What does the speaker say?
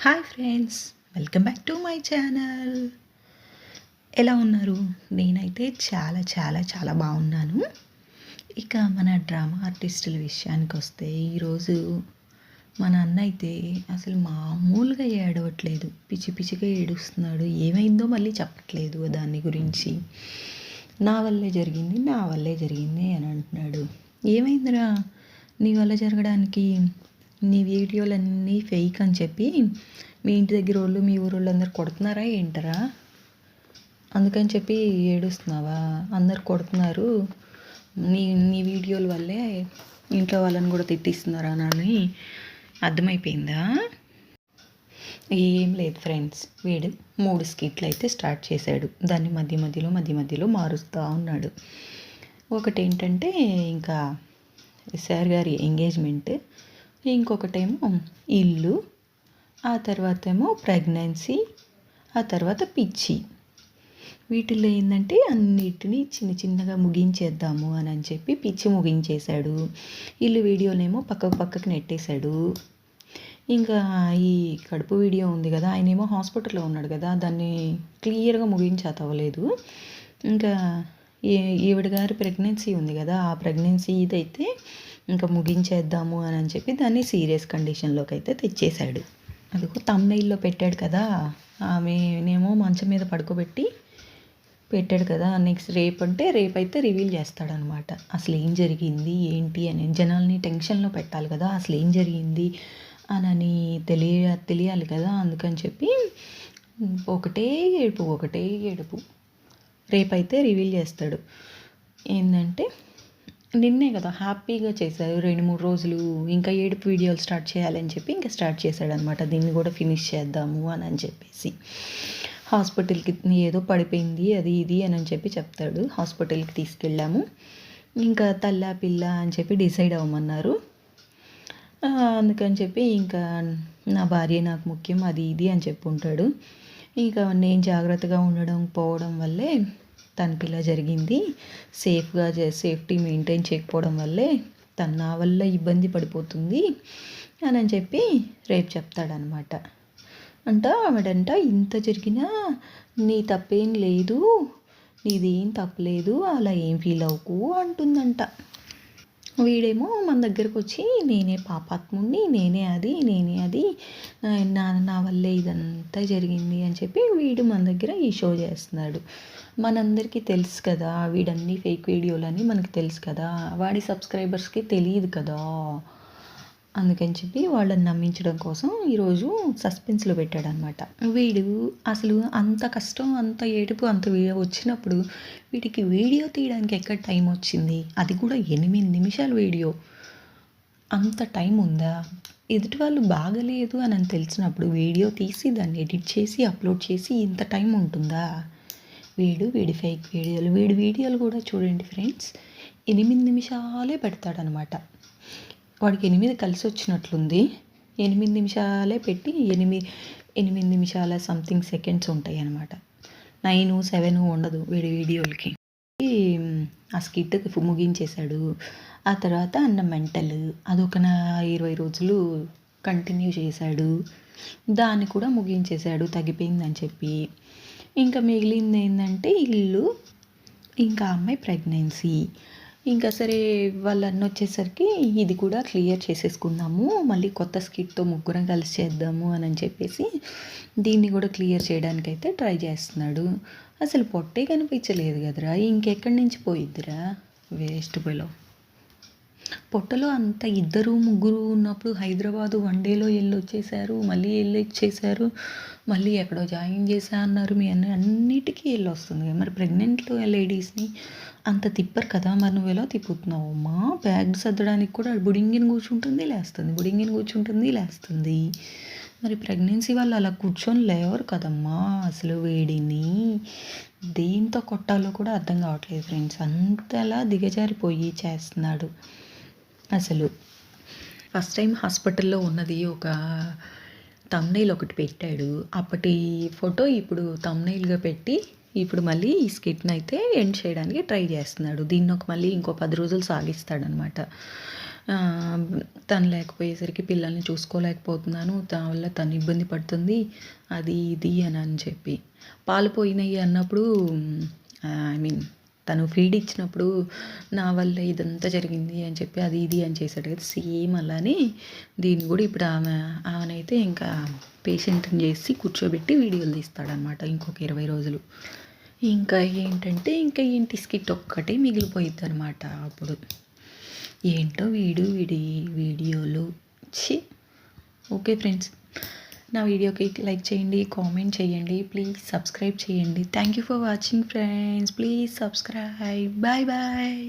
Hi friends welcome back to my channel. ఎలా ఉన్నారు? నేనైతే చాలా చాలా చాలా బాగున్నాను. ఇక మన డ్రామా ఆర్టిస్టుల విషయానికి వస్తే ఈరోజు మన అన్న అయితే అసలు మామూలుగా ఏడవట్లేదు. పిచ్చి పిచ్చిగా ఏడుస్తున్నాడు. ఏమైందో మళ్ళీ చెప్పట్లేదు దాని గురించి. నా వల్లే జరిగింది నా వల్లే జరిగింది అని అంటున్నాడు. ఏమైందిరా? నీ వల్ల జరగడానికి నీ వీడియోలన్నీ ఫేక్ అని చెప్పి మీ ఇంటి దగ్గర వాళ్ళు మీ ఊరోళ్ళు అందరు కొడుతున్నారా ఏంటరా? అందుకని చెప్పి ఏడుస్తున్నావా? అందరు కొడుతున్నారు. నీ నీ వీడియోల వల్లే ఇంట్లో వాళ్ళని కూడా తిట్టిస్తున్నారా అని అర్థమైపోయిందా? ఏం లేదు ఫ్రెండ్స్ వీడు మూడు స్కిట్లు అయితే స్టార్ట్ చేశాడు. దాన్ని మధ్య మధ్యలో మధ్య మధ్యలో మారుస్తూ ఉన్నాడు. ఒకటి ఏంటంటే ఇంకా సార్ గారి ఎంగేజ్మెంట్ ఇంకొకటేమో ఇల్లు ఆ తర్వాత ఏమో ప్రెగ్నెన్సీ ఆ తర్వాత పిచ్చి. వీటిల్లో ఏంటంటే అన్నిటినీ చిన్న చిన్నగా ముగించేద్దాము అని అని చెప్పి పిచ్చి ముగించేశాడు. ఇల్లు వీడియోనేమో పక్కకు పక్కకు నెట్టేశాడు. ఇంకా ఈ కడుపు వీడియో ఉంది కదా ఆయన ఏమో హాస్పిటల్లో ఉన్నాడు కదా దాన్ని క్లియర్గా ముగించేతవ్వలేదు. ఇంకా ఈవిడ గారి ప్రెగ్నెన్సీ ఉంది కదా ఆ ప్రెగ్నెన్సీ ఇదైతే ఇంకా ముగించేద్దాము అని అని చెప్పి దాన్ని సీరియస్ కండిషన్లోకి అయితే తెచ్చేశాడు. అదిగో తమ్నైల్లో పెట్టాడు కదా ఆమెనేమో మంచం మీద పడుకోబెట్టి పెట్టాడు కదా నెక్స్ట్ రేపు అంటే రేపైతే రివీల్ చేస్తాడనమాట. అసలు ఏం జరిగింది ఏంటి అని జనాల్ని టెన్షన్లో పెట్టాలి కదా అసలు ఏం జరిగింది అని తెలియ తెలియాలి కదా అందుకని చెప్పి ఒకటే ఏడుపు ఒకటే ఏడుపు. రేపైతే రివీల్ చేస్తాడు. ఏంటంటే నిన్నే కదా హ్యాపీగా చేశారు. రెండు మూడు రోజులు ఇంకా ఏడుపు వీడియోలు స్టార్ట్ చేయాలని చెప్పి ఇంకా స్టార్ట్ చేశాడనమాట దీన్ని కూడా ఫినిష్ చేద్దాము అని అని చెప్పేసి. హాస్పిటల్కి ఏదో పడిపోయింది అది ఇది అని అని చెప్పి చెప్తాడు. హాస్పిటల్కి తీసుకెళ్ళాము. ఇంకా తల్లా పిల్ల అని చెప్పి డిసైడ్ అవ్వమన్నారు. అందుకని చెప్పి ఇంకా నా భార్య నాకు ముఖ్యం అది ఇది అని చెప్పి ఉంటాడు ఇంకా నేను జాగ్రత్తగా ఉండడం పోవడం వల్లే తనకి ఇలా జరిగింది. సేఫ్గా సేఫ్టీ మెయింటైన్ చేయకపోవడం వల్లే తను నా వల్ల ఇబ్బంది పడిపోతుంది అని చెప్పి రేపు చెప్తాడనమాట. అంట ఆవిడంట ఇంత జరిగినా నీ తప్పేం లేదు నీదేం తప్పలేదు అలా ఏం ఫీల్ అవ్వకు అంటుందంట. వీడేమో మన దగ్గరకు వచ్చి నేనే పాపాత్ముడిని నేనే అది నేనే అది నా నా వల్లే ఇదంతా జరిగింది అని చెప్పి వీడు మన దగ్గర ఈ షో చేస్తున్నాడు. మనందరికీ తెలుసు కదా వీడన్నీ ఫేక్ వీడియోలని మనకు తెలుసు కదా వాడి సబ్స్క్రైబర్స్కి తెలియదు కదా. అందుకని చెప్పి వాళ్ళని నమ్మించడం కోసం ఈరోజు సస్పెన్స్లో పెట్టాడనమాట వీడు అసలు అంత కష్టం అంత ఏడుపు అంత వచ్చినప్పుడు వీడికి వీడియో తీయడానికి ఎక్కడ టైం వచ్చింది? అది కూడా ఎనిమిది నిమిషాల వీడియో. అంత టైం ఉందా? ఎదుటి వాళ్ళు బాగలేదు అని తెలిసినప్పుడు వీడియో తీసి దాన్ని ఎడిట్ చేసి అప్లోడ్ చేసి ఇంత టైం ఉంటుందా? వీడు వీడి ఫేక్ వీడియోలు వీడి వీడియోలు కూడా చూడండి ఫ్రెండ్స్ ఎనిమిది నిమిషాలే పెడతాడనమాట వాడికి ఎనిమిది కలిసి వచ్చినట్లుంది. ఎనిమిది నిమిషాలే పెట్టి ఎనిమిది ఎనిమిది నిమిషాల సంథింగ్ సెకండ్స్ ఉంటాయి అనమాట నైన్ సెవెన్ ఉండదు వీడి వీడియోలకి. ఆ స్కిట్ ముగించేశాడు. ఆ తర్వాత అన్న మెంటల్ అదొక ఇరవై రోజులు కంటిన్యూ చేశాడు. దాన్ని కూడా ముగించేశాడు తగ్గిపోయిందని చెప్పి. ఇంకా మిగిలింది ఏంటంటే ఇల్లు ఇంకా అమ్మాయి ప్రెగ్నెన్సీ ఇంకా సరే వాళ్ళన్న వచ్చేసరికి ఇది కూడా క్లియర్ చేసేసుకుందాము. మళ్ళీ కొత్త స్కిట్తో ముగ్గురం కలిసి చేద్దాము అని చెప్పేసి దీన్ని కూడా క్లియర్ చేయడానికి అయితే ట్రై చేస్తున్నాడు. అసలు పొట్టే కనిపించలేదు కదరా ఇంకెక్కడి నుంచి పోయిద్దిరా? వేస్ట్ పోయిలో పొట్టలో అంత ఇద్దరు ముగ్గురు ఉన్నప్పుడు హైదరాబాదు వన్ డేలో వెళ్ళి వచ్చేసారు మళ్ళీ వెళ్ళి ఇచ్చేసారు మళ్ళీ ఎక్కడో జాయిన్ చేసా అన్నారు. మీ అన్న అన్నిటికీ వెళ్ళి వస్తుంది మరి ప్రెగ్నెంట్లో లేడీస్ని అంత తిప్పరు కదా. మరి నువ్వు ఎలా తిప్పుతున్నావు అమ్మా? బ్యాగ్ సర్దడానికి కూడా బుడింగిని కూర్చుంటుంది లేస్తుంది. బుడింగిని కూర్చుంటుంది లేస్తుంది. మరి ప్రెగ్నెన్సీ వాళ్ళు అలా కూర్చొని లేవరు కదమ్మా అసలు వేడిని. దేంతో కొట్టాలో కూడా అర్థం కావట్లేదు ఫ్రెండ్స్. అంతలా దిగజారిపోయి చేస్తున్నాడు. అసలు. ఫస్ట్ టైం హాస్పిటల్లో ఉన్నది ఒక తమ్నైల్ ఒకటి పెట్టాడు. అప్పటి ఫోటో ఇప్పుడు తమ్నైల్గా పెట్టి ఇప్పుడు మళ్ళీ ఈ స్కిట్ని అయితే ఎండ్ చేయడానికి ట్రై చేస్తున్నాడు. దీన్ని ఒక మళ్ళీ ఇంకో పది రోజులు సాగిస్తాడనమాట. తను లేకపోయేసరికి పిల్లల్ని చూసుకోలేకపోతున్నాను. తన వల్ల తను ఇబ్బంది పడుతుంది. అది ఇది అని అని చెప్పి. పాలు పోయినాయి అన్నప్పుడు ఐ మీన్ తను ఫీడ్ ఇచ్చినప్పుడు నా వల్ల ఇదంతా జరిగింది అని చెప్పి అది ఇది అని చేశాడు కదా. సేమ్ అలానే దీన్ని కూడా ఇప్పుడు ఆమె ఆమెనైతే ఇంకా పేషెంట్ని చేసి కూర్చోబెట్టి వీడియోలు తీస్తాడనమాట ఇంకొక ఇరవై రోజులు. ఇంకా ఏంటంటే ఇంకా ఏంటి స్కిట్ ఒక్కటే మిగిలిపోయిద్ది అనమాట అప్పుడు. ఏంటో వీడు వీడి వీడియోలు. చి ఓకే ఫ్రెండ్స్. నా వీడియోకి లైక్ చేయండి కామెంట్ చేయండి ప్లీజ్ సబ్స్క్రైబ్ చేయండి. Thank you for watching friends please subscribe bye bye